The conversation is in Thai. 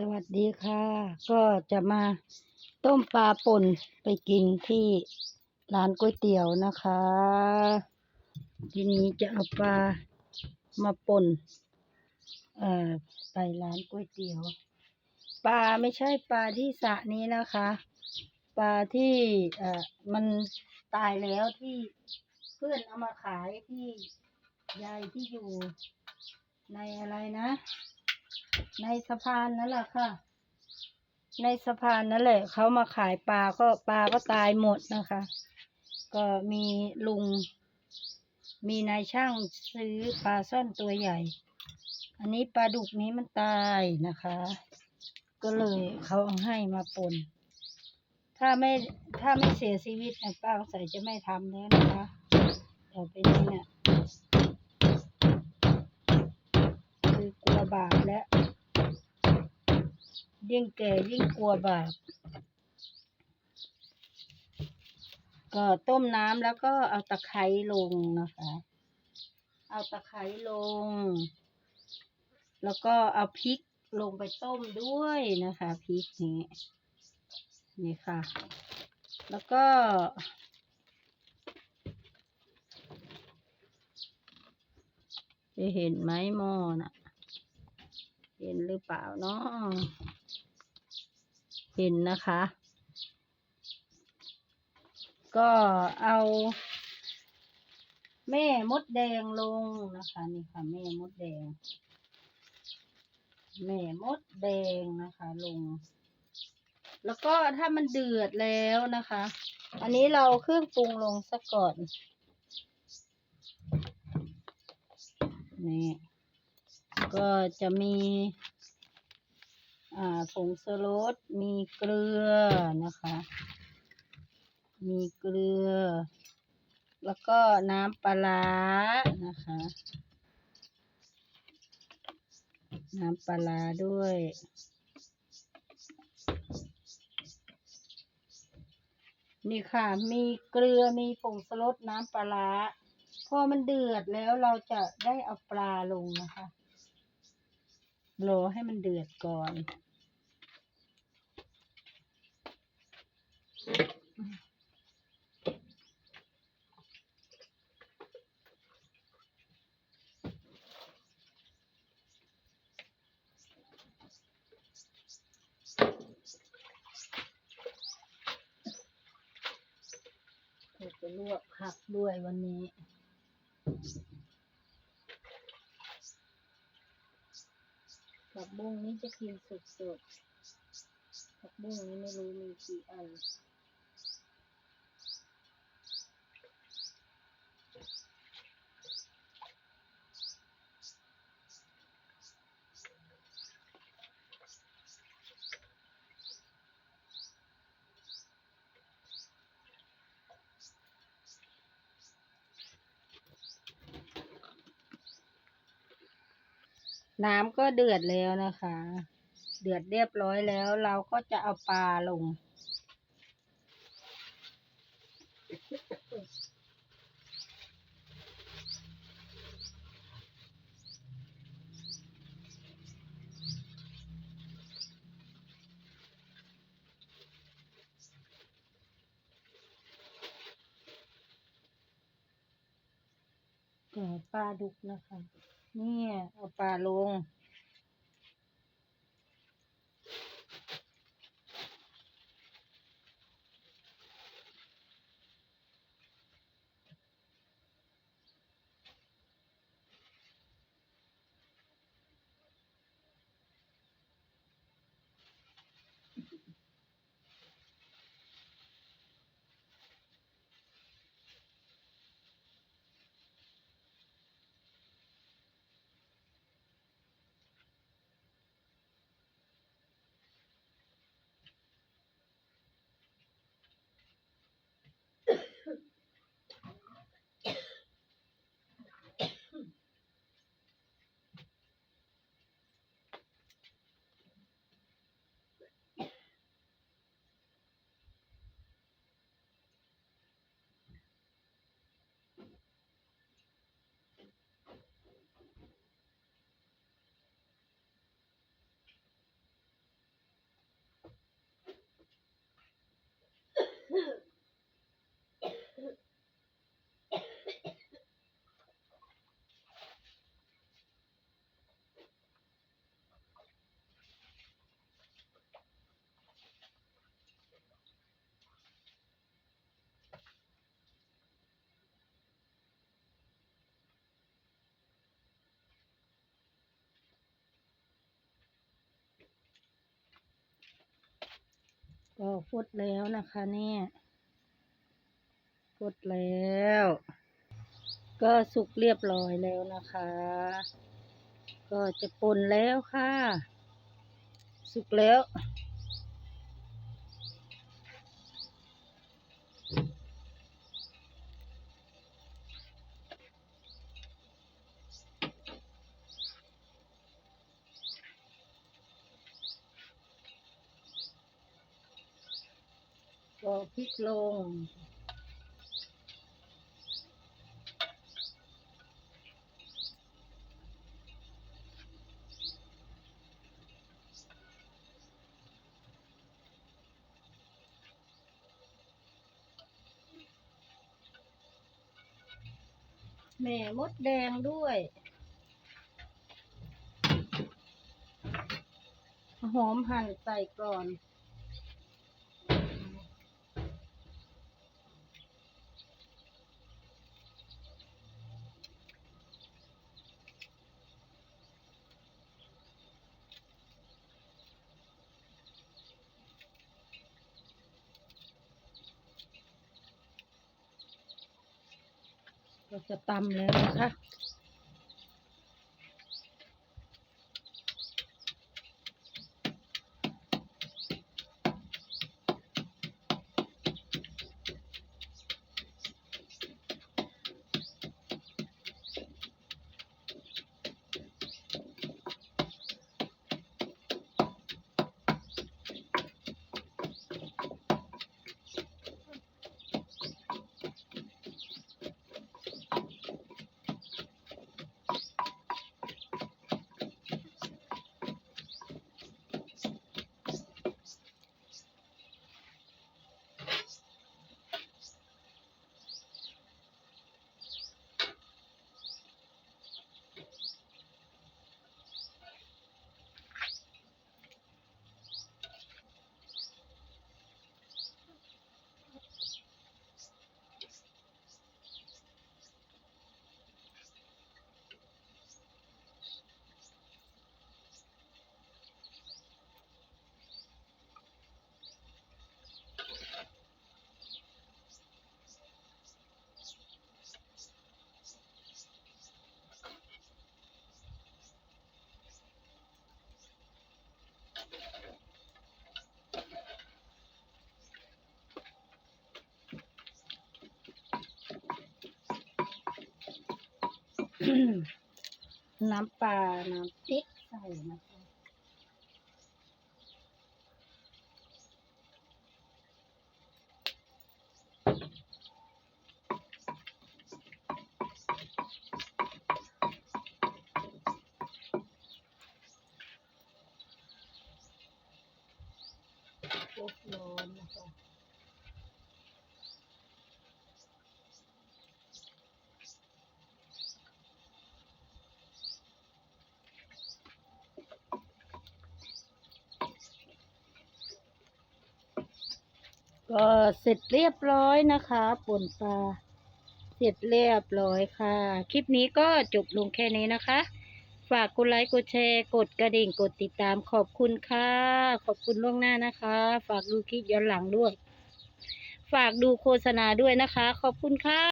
สวัสดีค่ะ ก็จะมาต้มปลาป่นไปกินที่ร้านก๋วยเตี๋ยวนะคะ ทีนี้จะเอาปลามาป่นเอ่อไปร้านก๋วยเตี๋ยว ปลาไม่ใช่ปลาที่สระนี้นะคะ ปลาที่เอ่อมันตายแล้วที่เพื่อนเอามาขายที่ยายที่อยู่ในอะไรนะ ในสะพานนั่นแหละค่ะ ในสะพานนั่นแหละเขามาขายปลาก็ปลาก็ตายหมดนะคะ ก็มีลุง มีนายช่างซื้อปลาซ่อนตัวใหญ่ อันนี้ปลาดุกนี้มันตายนะคะ ก็เลยเขาเอาให้มาปนถ้าไม่ถ้าไม่เสียชีวิตนะป้าใส่จะไม่ทำแล้วนะคะต่อไปนี้เนี่ยคือกลั วบาปแล้วยิ่งแก่ยิ่งกลัวบาป ก็ต้มน้ำแล้วก็เอาตะไคร้ลงนะคะ เอาตะไคร้ลง แล้วก็เอาพริกลงไปต้มด้วยนะคะพริกนี้นี่ค่ะ แล้วก็จะเห็นไหมหม้อน่ะ เห็นหรือเปล่าเนาะเห็นนะคะ ก็เอา แม่มดแดงลงนะคะนี่ค่ะ แม่มดแดง แม่มดแดงนะคะ ลง แล้วก็ถ้ามันเดือดแล้วนะคะ อันนี้เราเครื่องปรุงลงซะก่อนนี่ ก็จะมีผงชูรสมีเกลือนะคะ มีเกลือ แล้วก็น้ำปลานะคะ น้ำปลาด้วย นี่ค่ะ มีเกลือ มีผงชูรสน้ำปลาพอมันเดือดแล้วเราจะได้เอาปลาลงนะคะ รอให้มันเดือดก่อน จะลวกผักด้วยวันนี้ ผักบุ้งนี่จะกินสดๆผักบุ้งนี่ไม่รู้มีกี่อัน น้ำก็เดือดแล้วนะคะ เดือดเรียบร้อยแล้ว เราก็จะเอาปลาลงก็ปลาดุกนะคะ นี่เอาปลาลง ก็ฟดแล้วนะคะเนี่ยฟดแล้ว ก็สุกเรียบร้อยแล้วนะคะ ก็จะปนแล้วค่ะ สุกแล้ว ก็พลิกลงแม่มดแดงด้วย หอมหั่นใส่ก่อน เราจะตำแล้วนะคะ น้ำปลา น้ำพริกใส่นะคะลุกร้อนน ก็เสร็จเรียบร้อยนะคะป่นปลาเสร็จเรียบร้อยค่ะ คลิปนี้ก็จบลงแค่นี้นะคะ ฝากกดไลค์กดแชร์กดกระดิ่งกดติดตามขอบคุณค่ะ ขอบคุณล่วงหน้านะคะ ฝากดูคลิปย้อนหลังด้วย ฝากดูโฆษณาด้วยนะคะ ขอบคุณค่ะ